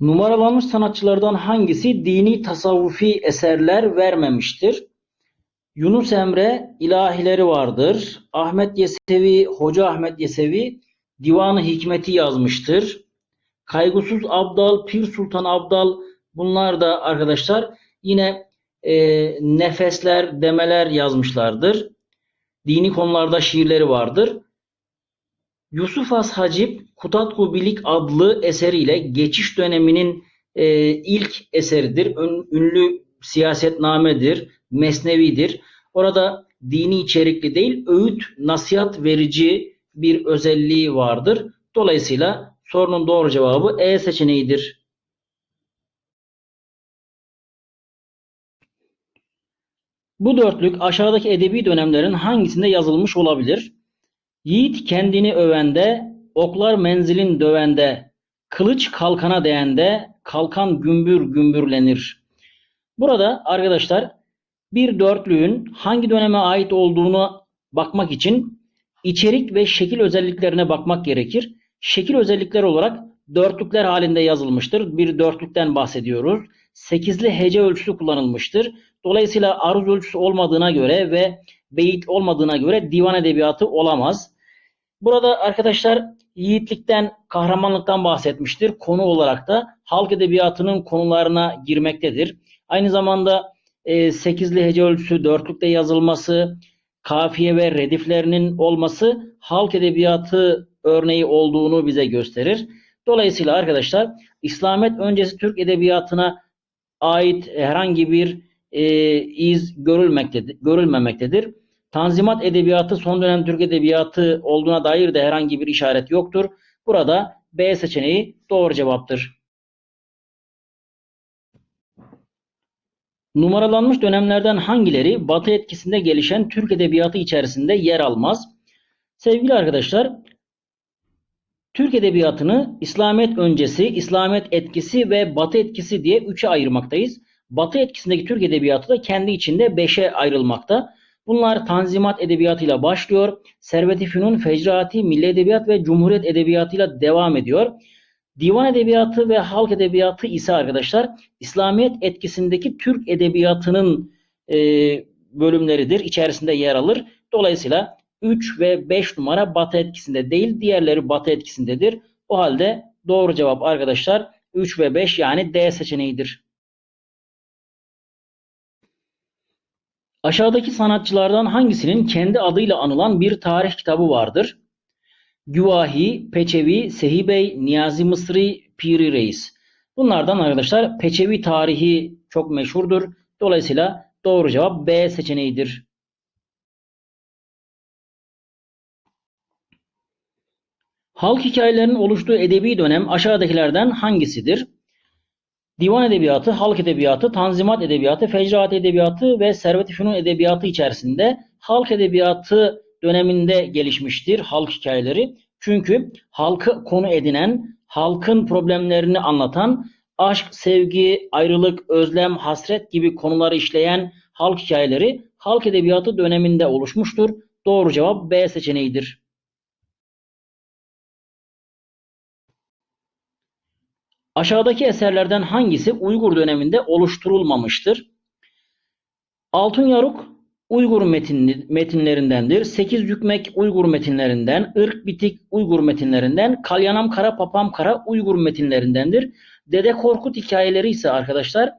Numaralanmış sanatçılardan hangisi dini tasavvufi eserler vermemiştir? Yunus Emre ilahileri vardır. Ahmet Yesevi, Hoca Ahmet Yesevi Divanı Hikmeti yazmıştır. Kaygısız Abdal, Pir Sultan Abdal bunlar da arkadaşlar yine e, nefesler, demeler yazmışlardır. Dini konularda şiirleri vardır. Yusuf Has Hacip Kutatku Bilik adlı eseriyle geçiş döneminin e, ilk eseridir. Ün- ünlü siyasetnamedir, mesnevidir. Orada dini içerikli değil, öğüt, nasihat verici bir özelliği vardır. Dolayısıyla sorunun doğru cevabı E seçeneğidir. Bu dörtlük aşağıdaki edebi dönemlerin hangisinde yazılmış olabilir? Yiğit kendini övende, oklar menzilin dövende, kılıç kalkana değende, kalkan gümbür gümbürlenir. Burada arkadaşlar bir dörtlüğün hangi döneme ait olduğunu bakmak için içerik ve şekil özelliklerine bakmak gerekir. Şekil özellikleri olarak dörtlükler halinde yazılmıştır. Bir dörtlükten bahsediyoruz. Sekizli hece ölçüsü kullanılmıştır. Dolayısıyla aruz ölçüsü olmadığına göre ve beyit olmadığına göre divan edebiyatı olamaz. Burada arkadaşlar yiğitlikten, kahramanlıktan bahsetmiştir. Konu olarak da halk edebiyatının konularına girmektedir. Aynı zamanda e, sekizli hece ölçüsü, dörtlükte yazılması, kafiye ve rediflerinin olması halk edebiyatı örneği olduğunu bize gösterir. Dolayısıyla arkadaşlar İslamet öncesi Türk edebiyatına ait herhangi bir e, iz görülmektedir, görülmemektedir. Tanzimat edebiyatı son dönem Türk edebiyatı olduğuna dair de herhangi bir işaret yoktur. Burada B seçeneği doğru cevaptır. Numaralanmış dönemlerden hangileri Batı etkisinde gelişen Türk edebiyatı içerisinde yer almaz? Sevgili arkadaşlar, Türk edebiyatını İslamiyet öncesi, İslamiyet etkisi ve Batı etkisi diye üçe ayırmaktayız. Batı etkisindeki Türk edebiyatı da kendi içinde beşe ayrılmakta. Bunlar Tanzimat edebiyatıyla başlıyor. Servet-i Fünun, Fecraati, Milli Edebiyat ve Cumhuriyet edebiyatıyla devam ediyor. Divan edebiyatı ve halk edebiyatı ise arkadaşlar İslamiyet etkisindeki Türk edebiyatının e, bölümleridir. İçerisinde yer alır. Dolayısıyla 3 ve 5 numara Batı etkisinde değil, diğerleri Batı etkisindedir. O halde doğru cevap arkadaşlar 3 ve 5 yani D seçeneğidir. Aşağıdaki sanatçılardan hangisinin kendi adıyla anılan bir tarih kitabı vardır? Güvahi, Peçevi, Sehibey, Niyazi Mısri, Piri Reis. Bunlardan arkadaşlar Peçevi tarihi çok meşhurdur. Dolayısıyla doğru cevap B seçeneğidir. Halk hikayelerinin oluştuğu edebi dönem aşağıdakilerden hangisidir? Divan edebiyatı, halk edebiyatı, tanzimat edebiyatı, fecraat edebiyatı ve servet-i fünun edebiyatı içerisinde halk edebiyatı döneminde gelişmiştir halk hikayeleri. Çünkü halkı konu edinen, halkın problemlerini anlatan, aşk, sevgi, ayrılık, özlem, hasret gibi konuları işleyen halk hikayeleri halk edebiyatı döneminde oluşmuştur. Doğru cevap B seçeneğidir. Aşağıdaki eserlerden hangisi Uygur döneminde oluşturulmamıştır? Altın Yaruk Uygur metin, metinlerindendir. Sekiz Yükmek Uygur metinlerinden, Irk Bitik Uygur metinlerinden, Kalyanam Kara Papam Kara Uygur metinlerindendir. Dede Korkut hikayeleri ise arkadaşlar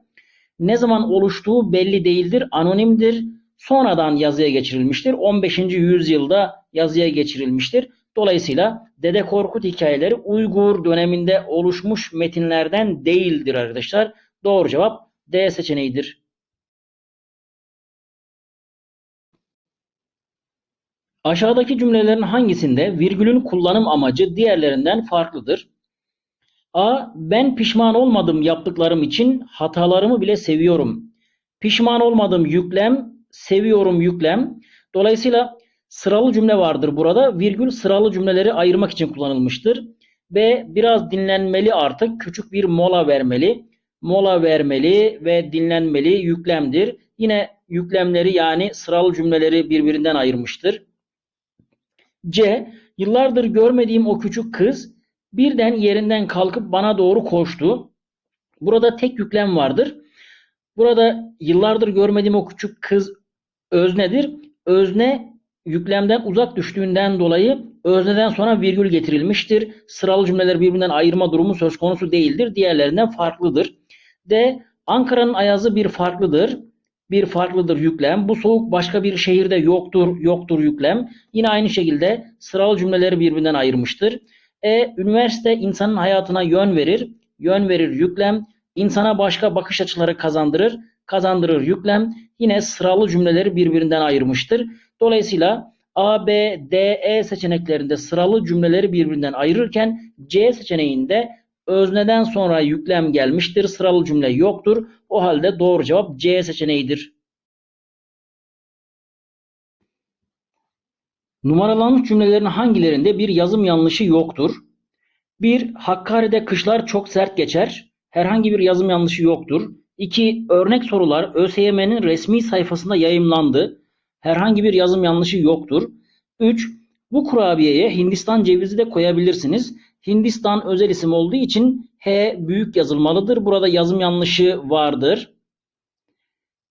ne zaman oluştuğu belli değildir, anonimdir. Sonradan yazıya geçirilmiştir. 15. yüzyılda yazıya geçirilmiştir. Dolayısıyla Dede Korkut hikayeleri Uygur döneminde oluşmuş metinlerden değildir arkadaşlar. Doğru cevap D seçeneğidir. Aşağıdaki cümlelerin hangisinde virgülün kullanım amacı diğerlerinden farklıdır? A. Ben pişman olmadım yaptıklarım için hatalarımı bile seviyorum. Pişman olmadım yüklem, seviyorum yüklem. Dolayısıyla sıralı cümle vardır burada. Virgül sıralı cümleleri ayırmak için kullanılmıştır. B. Biraz dinlenmeli artık. Küçük bir mola vermeli. Mola vermeli ve dinlenmeli yüklemdir. Yine yüklemleri yani sıralı cümleleri birbirinden ayırmıştır. C. Yıllardır görmediğim o küçük kız birden yerinden kalkıp bana doğru koştu. Burada tek yüklem vardır. Burada yıllardır görmediğim o küçük kız öznedir. Özne yüklemden uzak düştüğünden dolayı özneden sonra virgül getirilmiştir. Sıralı cümleler birbirinden ayırma durumu söz konusu değildir. Diğerlerinden farklıdır. D. Ankara'nın ayazı bir farklıdır. Bir farklıdır yüklem. Bu soğuk başka bir şehirde yoktur, yoktur yüklem. Yine aynı şekilde sıralı cümleleri birbirinden ayırmıştır. E. Üniversite insanın hayatına yön verir. Yön verir yüklem. İnsana başka bakış açıları kazandırır. Kazandırır yüklem. Yine sıralı cümleleri birbirinden ayırmıştır. Dolayısıyla A, B, D, E seçeneklerinde sıralı cümleleri birbirinden ayırırken C seçeneğinde özneden sonra yüklem gelmiştir. Sıralı cümle yoktur. O halde doğru cevap C seçeneğidir. Numaralanmış cümlelerin hangilerinde bir yazım yanlışı yoktur? 1. Hakkari'de kışlar çok sert geçer. Herhangi bir yazım yanlışı yoktur. 2. Örnek sorular ÖSYM'nin resmi sayfasında yayımlandı. Herhangi bir yazım yanlışı yoktur. 3. Bu kurabiyeye Hindistan cevizi de koyabilirsiniz. Hindistan özel isim olduğu için H büyük yazılmalıdır. Burada yazım yanlışı vardır.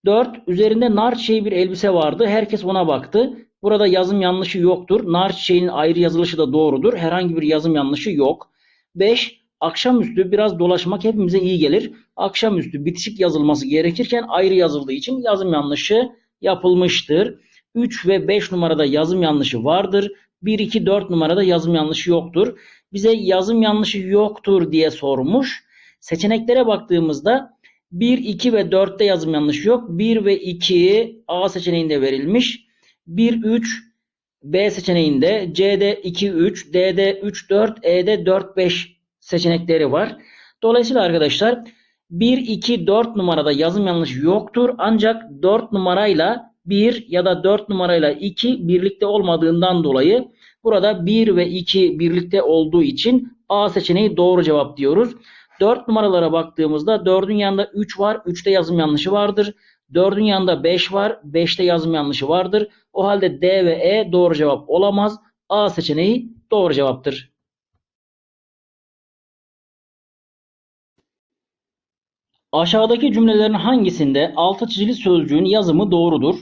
4. Üzerinde nar çiçeği bir elbise vardı. Herkes ona baktı. Burada yazım yanlışı yoktur. Nar çiçeğinin ayrı yazılışı da doğrudur. Herhangi bir yazım yanlışı yok. 5. Akşamüstü biraz dolaşmak hepimize iyi gelir. Akşamüstü bitişik yazılması gerekirken ayrı yazıldığı için yazım yanlışı yapılmıştır. 3 ve 5 numarada yazım yanlışı vardır. 1, 2, 4 numarada yazım yanlışı yoktur. Bize yazım yanlışı yoktur diye sormuş. Seçeneklere baktığımızda 1, 2 ve 4'te yazım yanlışı yok. 1 ve 2 A seçeneğinde verilmiş. 1, 3 B seçeneğinde, C'de 2, 3, D'de 3, 4, E'de 4, 5 seçenekleri var. Dolayısıyla arkadaşlar 1, 2, 4 numarada yazım yanlışı yoktur. Ancak 4 numarayla 1 ya da 4 numarayla 2 birlikte olmadığından dolayı burada 1 ve 2 birlikte olduğu için A seçeneği doğru cevap diyoruz. 4 numaralara baktığımızda 4'ün yanında 3 var. 3'te yazım yanlışı vardır. 4'ün yanında 5 var. 5'te yazım yanlışı vardır. O halde D ve E doğru cevap olamaz. A seçeneği doğru cevaptır. Aşağıdaki cümlelerin hangisinde altı çizili sözcüğün yazımı doğrudur?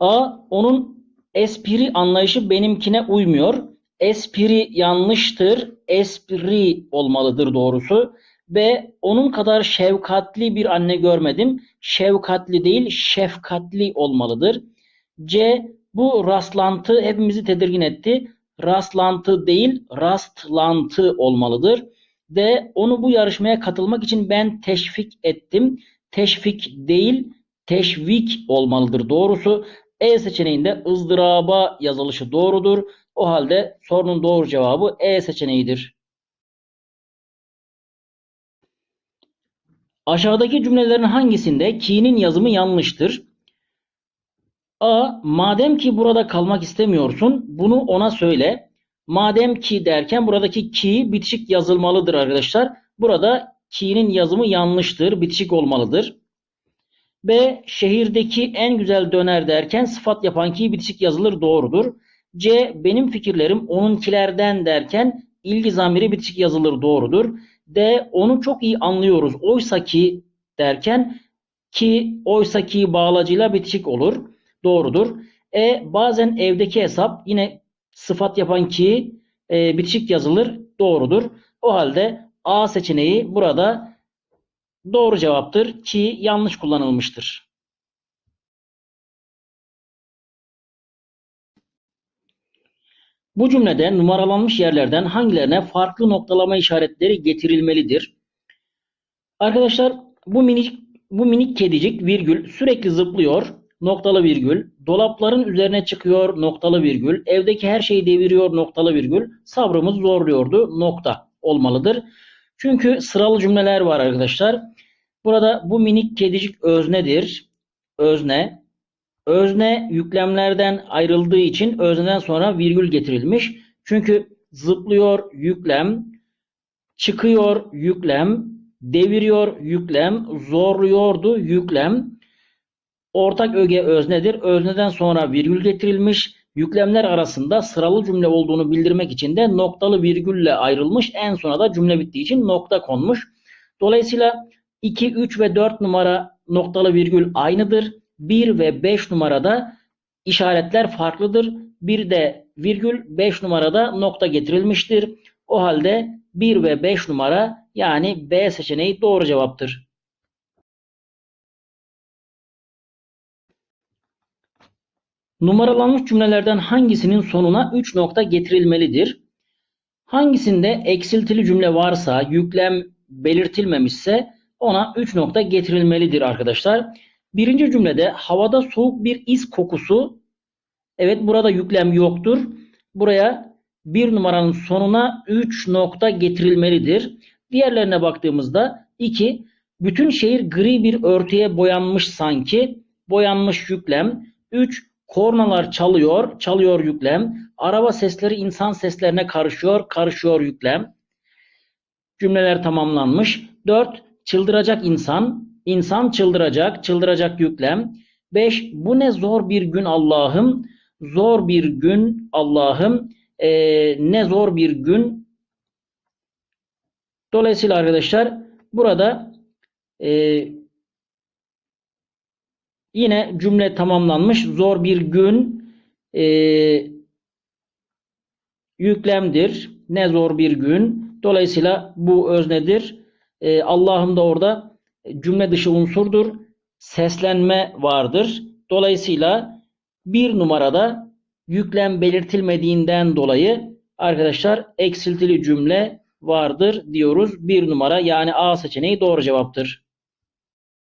A. Onun espri anlayışı benimkine uymuyor. Espri yanlıştır. Espri olmalıdır doğrusu. B. Onun kadar şefkatli bir anne görmedim. Şefkatli değil, şefkatli olmalıdır. C. Bu rastlantı hepimizi tedirgin etti. Rastlantı değil, rastlantı olmalıdır. D. Onu bu yarışmaya katılmak için ben teşvik ettim. Teşvik değil, teşvik olmalıdır doğrusu. E seçeneğinde ızdıraba yazılışı doğrudur. O halde sorunun doğru cevabı E seçeneğidir. Aşağıdaki cümlelerin hangisinde ki'nin yazımı yanlıştır? A. Madem ki burada kalmak istemiyorsun, bunu ona söyle. Madem ki derken buradaki ki bitişik yazılmalıdır arkadaşlar. Burada ki'nin yazımı yanlıştır, bitişik olmalıdır. B. Şehirdeki en güzel döner derken sıfat yapan ki bitişik yazılır doğrudur. C. Benim fikirlerim onunkilerden derken ilgi zamiri bitişik yazılır doğrudur. D. Onu çok iyi anlıyoruz. Oysa ki derken ki oysa ki bağlacıyla bitişik olur. Doğrudur. E. Bazen evdeki hesap yine sıfat yapan ki e, bitişik yazılır. Doğrudur. O halde A seçeneği burada doğru cevaptır ki yanlış kullanılmıştır. Bu cümlede numaralanmış yerlerden hangilerine farklı noktalama işaretleri getirilmelidir? Arkadaşlar bu minik bu minik kedicik virgül sürekli zıplıyor noktalı virgül. Dolapların üzerine çıkıyor noktalı virgül. Evdeki her şeyi deviriyor noktalı virgül. Sabrımız zorluyordu nokta olmalıdır. Çünkü sıralı cümleler var arkadaşlar. Burada bu minik kedicik öznedir. Özne. Özne yüklemlerden ayrıldığı için özneden sonra virgül getirilmiş. Çünkü zıplıyor yüklem, çıkıyor yüklem, deviriyor yüklem, zorluyordu yüklem. Ortak öge öznedir. Özneden sonra virgül getirilmiş. Yüklemler arasında sıralı cümle olduğunu bildirmek için de noktalı virgülle ayrılmış. En sona da cümle bittiği için nokta konmuş. Dolayısıyla 2, 3 ve 4 numara noktalı virgül aynıdır. 1 ve 5 numarada işaretler farklıdır. Bir de virgül 5 numarada nokta getirilmiştir. O halde 1 ve 5 numara yani B seçeneği doğru cevaptır. Numaralanmış cümlelerden hangisinin sonuna 3 nokta getirilmelidir? Hangisinde eksiltili cümle varsa, yüklem belirtilmemişse ona 3 nokta getirilmelidir arkadaşlar. Birinci cümlede havada soğuk bir is kokusu. Evet burada yüklem yoktur. Buraya bir numaranın sonuna 3 nokta getirilmelidir. Diğerlerine baktığımızda 2. Bütün şehir gri bir örtüye boyanmış sanki. Boyanmış yüklem. 3. Kornalar çalıyor. Çalıyor yüklem. Araba sesleri insan seslerine karışıyor. Karışıyor yüklem. Cümleler tamamlanmış. 4. Çıldıracak insan. İnsan çıldıracak. Çıldıracak yüklem. 5. Bu ne zor bir gün Allah'ım. Zor bir gün Allah'ım. Ee, ne zor bir gün. Dolayısıyla arkadaşlar burada e, yine cümle tamamlanmış. Zor bir gün e, yüklemdir. Ne zor bir gün. Dolayısıyla bu öznedir. E, Allah'ım da orada cümle dışı unsurdur. Seslenme vardır. Dolayısıyla bir numarada yüklem belirtilmediğinden dolayı arkadaşlar eksiltili cümle vardır diyoruz. Bir numara yani A seçeneği doğru cevaptır.